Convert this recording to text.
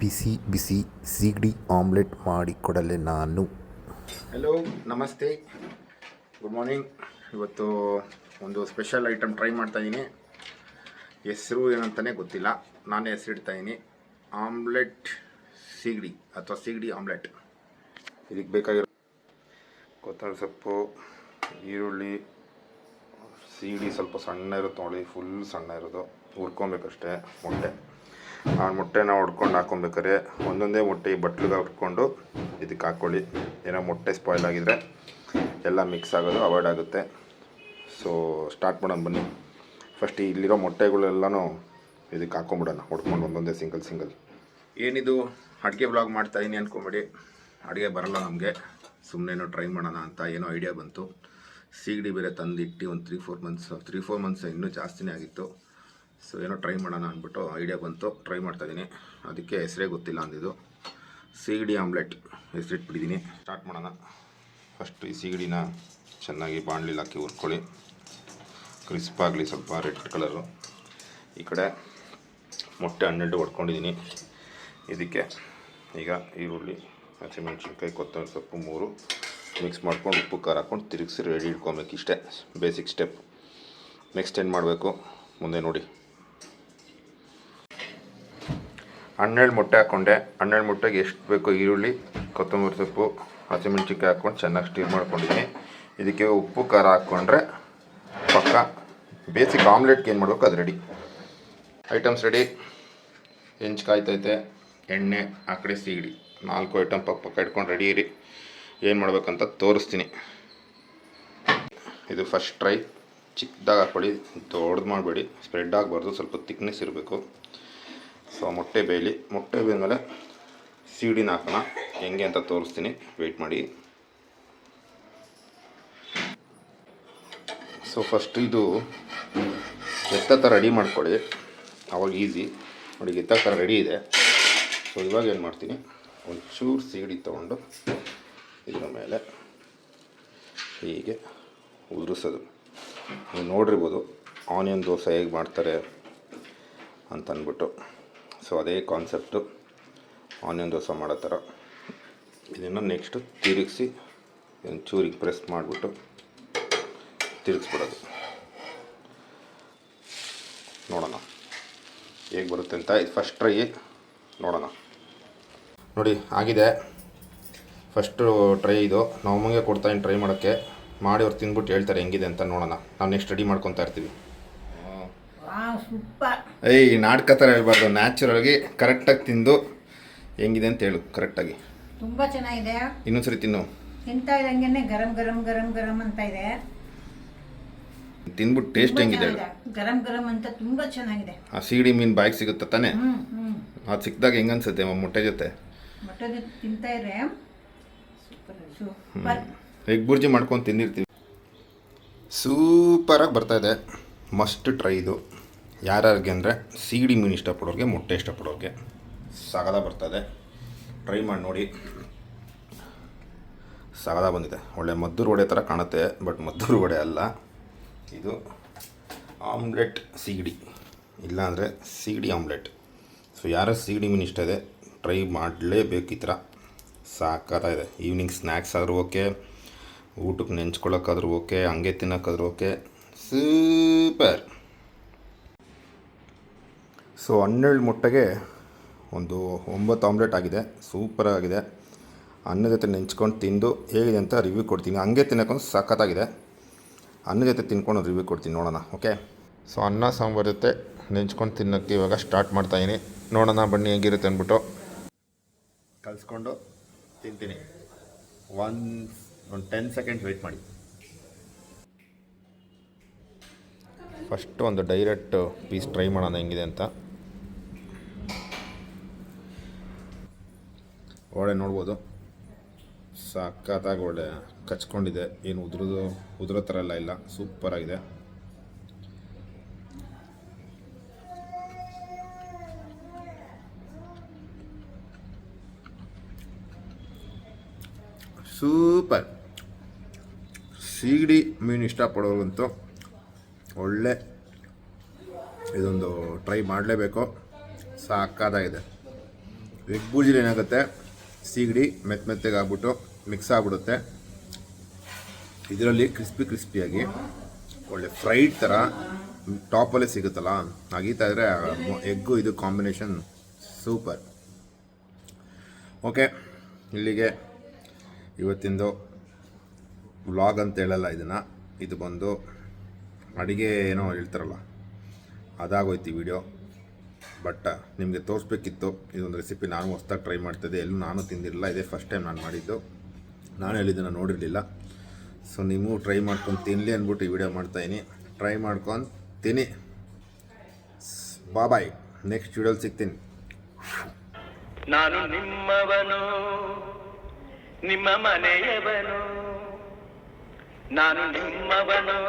ಬಿಸಿ ಬಿಸಿ, ಸೀಗಡಿ ಆಮ್ಲೆಟ್ ಮಾಡಿ ಕೊಡಲೆ ನಾನು. ಹಲೋ ನಮಸ್ತೆ. ಗುಡ್ ಮಾರ್ನಿಂಗ್ ಇವತ್ತು ಒಂದು ಸ್ಪೆಷಲ್ ಐಟಮ್ ಟ್ರೈ ಮಾಡ್ತಾಯಿದ್ದೀನಿ ಹೆಸರು ಏನಂತಲೇ ಗೊತ್ತಿಲ್ಲ. ನಾನೇ ಹೆಸರಿಡ್ತಾಯಿದ್ದೀನಿ ಆಮ್ಲೆಟ್ ಸೀಗಡಿ ಅಥವಾ ಸೀಗಡಿ ಆಮ್ಲೆಟ್. ಇದಕ್ಕೆ ಬೇಕಾಗಿರೋ ಕೊತ್ತಂಬರಿ ಸೊಪ್ಪು, ಈರುಳ್ಳಿ ಸೀಗಡಿ ಸ್ವಲ್ಪ ಸಣ್ಣ ಇರುತ್ತೆ ನೋಡಿ ಫುಲ್ ಸಣ್ಣ ಇರೋದು. ಹುರ್ಕೊಬೇಕಷ್ಟೇ ಮೊಟ್ಟೆ. ಆ ಮೊಟ್ಟೆನ ಹೊಡ್ಕೊಂಡು ಹಾಕೊಬೇಕಾರೆ. ಒಂದೊಂದೇ ಮೊಟ್ಟೆ ಈ ಬಟ್ಲಿಗೆ ಹಾಕ್ಕೊಂಡು ಇದಕ್ಕೆ ಹಾಕ್ಕೊಳ್ಳಿ ಏನೋ ಮೊಟ್ಟೆ ಸ್ಪಾಯ್ಲ್ ಆಗಿದ್ರೆ ಎಲ್ಲ ಮಿಕ್ಸ್ ಆಗೋದು ಅವಾಯ್ಡ್ ಆಗುತ್ತೆ. ಸೊ ಸ್ಟಾರ್ಟ್ ಮಾಡೋಣ ಬನ್ನಿ. ಫಸ್ಟ್ ಇಲ್ಲಿರೋ ಮೊಟ್ಟೆಗಳೆಲ್ಲನೂ ಇದಕ್ಕೆ ಹಾಕೊಂಬಿಡೋಣ. ಹೊಡ್ಕೊಂಡು ಒಂದೊಂದೇ ಸಿಂಗಲ್ ಸಿಂಗಲ್ ಏನಿದು? ಅಡುಗೆ ಬ್ಲಾಗ್ ಮಾಡ್ತಾಯಿದ್ದೀನಿ ಅಂದ್ಕೊಂಬಿಡಿ ಅಡುಗೆ ಬರಲ್ಲ ನಮಗೆ. ಸುಮ್ಮನೆ ಟ್ರೈ ಮಾಡೋಣ ಅಂತ ಏನೋ ಐಡಿಯಾ ಬಂತು. ಸೀಗಡಿ ಬೇರೆ ತಂದಿಟ್ಟು ಒಂದು three four months three four months ಇನ್ನೂ ಜಾಸ್ತಿನೇ ಆಗಿತ್ತು. ಸೊ ಏನೋ ಟ್ರೈ ಮಾಡೋಣ ಅಂದ್ಬಿಟ್ಟು ಐಡಿಯಾ ಬಂತು. ಟ್ರೈ ಮಾಡ್ತಾಯಿದ್ದೀನಿ ಅದಕ್ಕೆ ಹೆಸರೇ ಗೊತ್ತಿಲ್ಲ ಅಂದಿದ್ದು. ಸಿಗಡಿ ಆಮ್ಲೆಟ್ ಹೆಸರಿಟ್ಬಿಟ್ಟಿದ್ದೀನಿ. ಸ್ಟಾರ್ಟ್ ಮಾಡೋಣ. ಫಸ್ಟ್ ಈ ಸಿಗಡಿನ ಚೆನ್ನಾಗಿ ಬಾಣಲಿಲಿ ಹಾಕಿ ಹುರ್ಕೊಳ್ಳಿ. ಕ್ರಿಸ್ಪಾಗಲಿ ಸ್ವಲ್ಪ ರೆಡ್ ಕಲರು ಈ ಕಡೆ ಮೊಟ್ಟೆ ಹನ್ನೆರಡು ಹೊಡ್ಕೊಂಡಿದ್ದೀನಿ ಇದಕ್ಕೆ ಈಗ ಈರುಳ್ಳಿ, ಹಸಿಮೆಣ್ಸಿನ್ಕಾಯಿ, ಕೊತ್ತಂಬರಿ ಸೊಪ್ಪು ಮೂರು. ಮಿಕ್ಸ್ ಮಾಡ್ಕೊಂಡು ಉಪ್ಪು, ಖಾರ ಹಾಕ್ಕೊಂಡು ತಿರುಗಿಸಿ ರೆಡಿ ಇಟ್ಕೊಬೇಕು ಇಷ್ಟೇ. ಬೇಸಿಕ್ ಸ್ಟೆಪ್ ನೆಕ್ಸ್ಟ್ ಏನು ಮಾಡಬೇಕು? ಮುಂದೆ ನೋಡಿ. ಹನ್ನೆರಡು ಮೊಟ್ಟೆ ಹಾಕ್ಕೊಂಡೆ ಹನ್ನೆರಡು ಮೊಟ್ಟೆಗೆ ಎಷ್ಟು ಬೇಕು ಈರುಳ್ಳಿ, ಕೊತ್ತಂಬರಿ ಸೊಪ್ಪು, ಹಸಿಮೆಣ್ಸಿನ್ಕಾಯಿ ಹಾಕ್ಕೊಂಡು ಚೆನ್ನಾಗಿ ಸ್ಟೀರ್ ಮಾಡ್ಕೊಂಡಿದ್ದೀನಿ. ಇದಕ್ಕೆ ಉಪ್ಪು, ಖಾರ ಹಾಕ್ಕೊಂಡ್ರೆ ಪಕ್ಕ ಬೇಸಿಕ್ ಆಮ್ಲೆಟ್ಗೆ ಏನು ಮಾಡಬೇಕು? ಅದು ರೆಡಿ ಐಟಮ್ಸ್ ರೆಡಿ ಹೆಂಚು ಕಾಯ್ತೈತೆ ಎಣ್ಣೆ ಆ ಕಡೆ ಸೀಗಡಿ. ನಾಲ್ಕು ಐಟಮ್ ಪಕ್ಕ ಪಕ್ಕ ಇಟ್ಕೊಂಡು ರೆಡಿ ಇರಿ. ಏನು ಮಾಡಬೇಕಂತ ತೋರಿಸ್ತೀನಿ. ಇದು ಫಸ್ಟ್ ಟ್ರೈ ಚಿಕ್ಕದಾಗಿ ಹಾಕ್ಕೊಳ್ಳಿ ದೊಡ್ಡದು ಮಾಡಬೇಡಿ. ಸ್ಪ್ರೆಡ್ ಆಗಬಾರ್ದು, ಸ್ವಲ್ಪ ತಿಕ್ನೆಸ್ ಇರಬೇಕು. ಸೊ ಮೊಟ್ಟೆ ಬೇಯಲಿ. ಮೊಟ್ಟೆ ಬೇಯ್ಮೇಲೆ ಸೀಡಿನ ಹಾಕೋಣ. ಹೆಂಗೆ ಅಂತ ತೋರಿಸ್ತೀನಿ. ವೆಯ್ಟ್ ಮಾಡಿ. ಸೊ ಫಸ್ಟ್ ಇದು ಎತ್ತ ಥರ ರೆಡಿ ಮಾಡ್ಕೊಳ್ಳಿ. ಅವಾಗ ಈಸಿ ನೋಡಿ, ಎತ್ತ ಥರ ರೆಡಿ ಇದೆ. ಸೊ ಇವಾಗ ಏನು ಮಾಡ್ತೀನಿ? ಒಂಚೂರು ಸೀಡಿ ತೊಗೊಂಡು ಇದ್ರ ಮೇಲೆ ಹೀಗೆ ಉದುರಿಸೋದು. ನೀವು ನೋಡಿರ್ಬೋದು ಆನಿಯನ್ ದೋಸೆ ಹೇಗೆ ಮಾಡ್ತಾರೆ ಅಂತ ಅಂದ್ಬಿಟ್ಟು ಸೊ ಅದೇ ಕಾನ್ಸೆಪ್ಟು ಆನಿಯನ್ ದೋಸೆ ಮಾಡೋ ಥರ. ಇದನ್ನು ನೆಕ್ಸ್ಟು ತಿರುಗಿಸಿ ಚೂರಿಗೆ ಪ್ರೆಸ್ ಮಾಡಿಬಿಟ್ಟು ತಿರುಗಿಸ್ಬಿಡೋದು. ನೋಡೋಣ. ಹೇಗೆ ಬರುತ್ತೆ ಅಂತ, ಇದು ಫಸ್ಟ್ ಟ್ರೈ ನೋಡೋಣ. ನೋಡಿ, ಆಗಿದೆ. ಫಸ್ಟು ಟ್ರೈ ಇದು. ನಾವು ಅಮ್ಮಂಗೆ ಕೊಡ್ತಾಯಿನಿ ಟ್ರೈ ಮಾಡೋಕ್ಕೆ. ಮಾಡಿ ಅವ್ರು ತಿಂದ್ಬಿಟ್ಟು ಹೇಳ್ತಾರೆ ಹೆಂಗಿದೆ ಅಂತ ನೋಡೋಣ. ನಾವು ನೆಕ್ಸ್ಟ್ ರೆಡಿ ಮಾಡ್ಕೊತಾ ಇರ್ತೀವಿ. ಏಯ್ ನಾಟಕ ಥರ ಹೇಳ್ಬಾರ್ದು. ನ್ಯಾಚುರಲ್ಗಿ ಕರೆಕ್ಟಾಗಿ ತಿಂದು ಹೆಂಗಿದೆ ಅಂತ ಹೇಳು ಕರೆಕ್ಟಾಗಿ ತುಂಬ ಚೆನ್ನಾಗಿದೆ. ಇನ್ನೊಂದ್ಸರಿ ತಿನ್ನು. ತಿಂತಾ ಇದ್ದಂಗೆ ಗರಂ ಗರಂ ಗರಂ ಗರಂ ಅಂತ ಇದೆ. ತಿಂದ್ಬಿಟ್ಟು ಟೇಸ್ಟ್ ಹೆಂಗಿದೆ ಗರಂ ಗರಂ ಅಂತ ತುಂಬ ಚೆನ್ನಾಗಿದೆ. ಆ ಸೀಡಿ ಮೀನು ಬಾಯಿಗೆ ಸಿಗುತ್ತೆ ತಾನೆ? ಅದು ಸಿಕ್ಕಿದಾಗ ಹೆಂಗೆ ಅನ್ಸುತ್ತೆ ಮೊಟ್ಟೆ ಜೊತೆ? ಮೊಟ್ಟೆ ಜೊತೆ ತಿಂತಾ ಇದ್ರೆ ಎಗ್ ಬುರ್ಜಿ ಮಾಡ್ಕೊಂಡು ತಿಂದಿರ್ತೀವಿ? ಸೂಪರಾಗಿ ಬರ್ತಾಯಿದೆ ಮಸ್ಟ್ ಟ್ರೈ ಇದು. ಯಾರ್ಯಾರಿಗೆ ಅಂದರೆ ಸೀಗಡಿ ಮೀನು ಇಷ್ಟಪಡೋರಿಗೆ ಮೊಟ್ಟೆ ಇಷ್ಟಪಡೋರಿಗೆ ಸಗದ ಬರ್ತಾಯಿದೆ ಟ್ರೈ ಮಾಡಿ ನೋಡಿ. ಸಗದ ಬಂದಿದೆ. ಒಳ್ಳೆ ಮದ್ದೂರು ವಡೆ ಥರ ಕಾಣುತ್ತೆ ಬಟ್ ಮದ್ದೂರು ವಡೆ ಅಲ್ಲ. ಇದು ಆಮ್ಲೆಟ್ ಸೀಗಡಿ ಇಲ್ಲಾಂದರೆ ಸೀಗಡಿ ಆಮ್ಲೆಟ್. ಸೊ ಯಾರ ಸೀಗಡಿ ಮೀನು ಇಷ್ಟ ಇದೆ ಟ್ರೈ ಮಾಡಲೇಬೇಕು ಈ ಥರ ಸಾಕಾಗಿದೆ ಈವ್ನಿಂಗ್ ಸ್ನ್ಯಾಕ್ಸ್ ಆದರೂ ಓಕೆ ಊಟಕ್ಕೆ ನೆಂಚ್ಕೊಳ್ಳೋಕ್ಕಾದ್ರೂ ಓಕೆ ಹಂಗೆ ತಿನ್ನೋಕ್ಕಾದ್ರೂ ಓಕೆ ಸೂಪರ್ ಸೊ ಹನ್ನೆರಡು ಮೊಟ್ಟೆಗೆ ಒಂದು ಒಂಬತ್ತು ಆಮ್ಲೆಟ್ ಆಗಿದೆ ಸೂಪರ್ ಆಗಿದೆ. ಅನ್ನ ಜೊತೆ ನೆಂಚ್ಕೊಂಡು ತಿಂದು ಹೇಗಿದೆ ಅಂತ ರಿವ್ಯೂ ಕೊಡ್ತೀನಿ. ಹಂಗೆ ತಿನ್ನೋಕ್ಕೊಂದು ಸಖತ್ತಾಗಿದೆ ಅನ್ನ ಜೊತೆ ತಿನ್ಕೊಂಡು ರಿವ್ಯೂ ಕೊಡ್ತೀನಿ, ನೋಡೋಣ ಓಕೆ ಸೊ ಅನ್ನ, ಸಾಂಬಾರು ಜೊತೆ ನೆಂಚ್ಕೊಂಡು ತಿನ್ನೋಕ್ಕೆ ಇವಾಗ ಸ್ಟಾರ್ಟ್ ಮಾಡ್ತಾಯಿದ್ದೀನಿ ನೋಡೋಣ ಬನ್ನಿ ಹೆಂಗಿರುತ್ತೆ ಅಂದ್ಬಿಟ್ಟು. ಕಲಿಸ್ಕೊಂಡು. ತಿಂತೀನಿ. ಒನ್ ಒಂದು ಟೆನ್ ಸೆಕೆಂಡ್ಸ್ ವೆಯ್ಟ್ ಮಾಡಿ. ಫಸ್ಟ್ ಒಂದು ಡೈರೆಕ್ಟ್ ಪೀಸ್ ಟ್ರೈ ಮಾಡೋಣ ಹೆಂಗಿದೆ ಅಂತ. ಒಳ್ಳೆ ನೋಡ್ಬೋದು. ಸಖತ್ತಾಗಿ ಒಳ್ಳೆ ಕಚ್ಕೊಂಡಿದೆ. ಏನು ಉದುರೋದು, ಉದುರೋ ಥರ ಎಲ್ಲ ಇಲ್ಲ. Super super. ಸೀಗಡಿ ಮೀನು ಇಷ್ಟಪಡೋರಂತೂ ಒಳ್ಳೆ ಇದೊಂದು ಟ್ರೈ ಮಾಡಲೇಬೇಕು. ಸಾಕಾದಾಗಿದೆ. ಎಗ್ ಬೂಜಿಲಿ ಏನಾಗುತ್ತೆ? ಸೀಗಡಿ ಮೆತ್ತ ಮೆತ್ತಗೆ ಆಗ್ಬಿಟ್ಟು ಮಿಕ್ಸ್ ಆಗಿಬಿಡುತ್ತೆ. ಇದರಲ್ಲಿ ಕ್ರಿಸ್ಪಿ ಕ್ರಿಸ್ಪಿಯಾಗಿ ಒಳ್ಳೆ ಫ್ರೈಡ್ ಥರ ಟಾಪಲ್ಲೇ ಸಿಗುತ್ತಲ್ಲ? ಆಗೀತಾ ಇದ್ರೆ ಎಗ್ಗು ಇದು ಕಾಂಬಿನೇಷನ್ ಸೂಪರ್. ಓಕೆ ಇಲ್ಲಿಗೆ ಇವತ್ತಿಂದು ವ್ಲಾಗ್ ಅಂತ ಹೇಳಲ್ಲ ಇದನ್ನು. ಇದು ಬಂದು ಅಡುಗೆ ಏನೋ ಹೇಳ್ತಾರಲ್ಲ, ಅದಾಗೋಯ್ತು ವಿಡಿಯೋ ಬಟ್ ನಿಮಗೆ ತೋರಿಸ್ಬೇಕಿತ್ತು. ಇದೊಂದು ರೆಸಿಪಿ ನಾನು ಹೊಸ್ದಾಗಿ ಟ್ರೈ ಮಾಡ್ತಿದ್ದೆ. ಎಲ್ಲೂ ನಾನು ತಿಂದಿರಲಿಲ್ಲ. ಇದೇ ಫಸ್ಟ್ ಟೈಮ್ ನಾನು ಮಾಡಿದ್ದು. ನಾನು ಹೇಳಿದ್ದನ್ನು ನೋಡಿರಲಿಲ್ಲ. ಸೊ ನೀವು ಟ್ರೈ ಮಾಡ್ಕೊಂಡು ತಿನ್ನಲಿ ಅಂದ್ಬಿಟ್ಟು ಈ ವಿಡಿಯೋ ಮಾಡ್ತಾಯಿನಿ ಟ್ರೈ ಮಾಡ್ಕೊಂಡು ತಿನ್ನಿ. ಬಾಯ್ ನೆಕ್ಸ್ಟ್ ವಿಡಿಯೋಲಿ ಸಿಗ್ತೀನಿ. ನಾನು ನಿಮ್ಮವನು. ನಿಮ್ಮ ಮನೆಯವನು ನಾನು ನಿಮ್ಮವನು.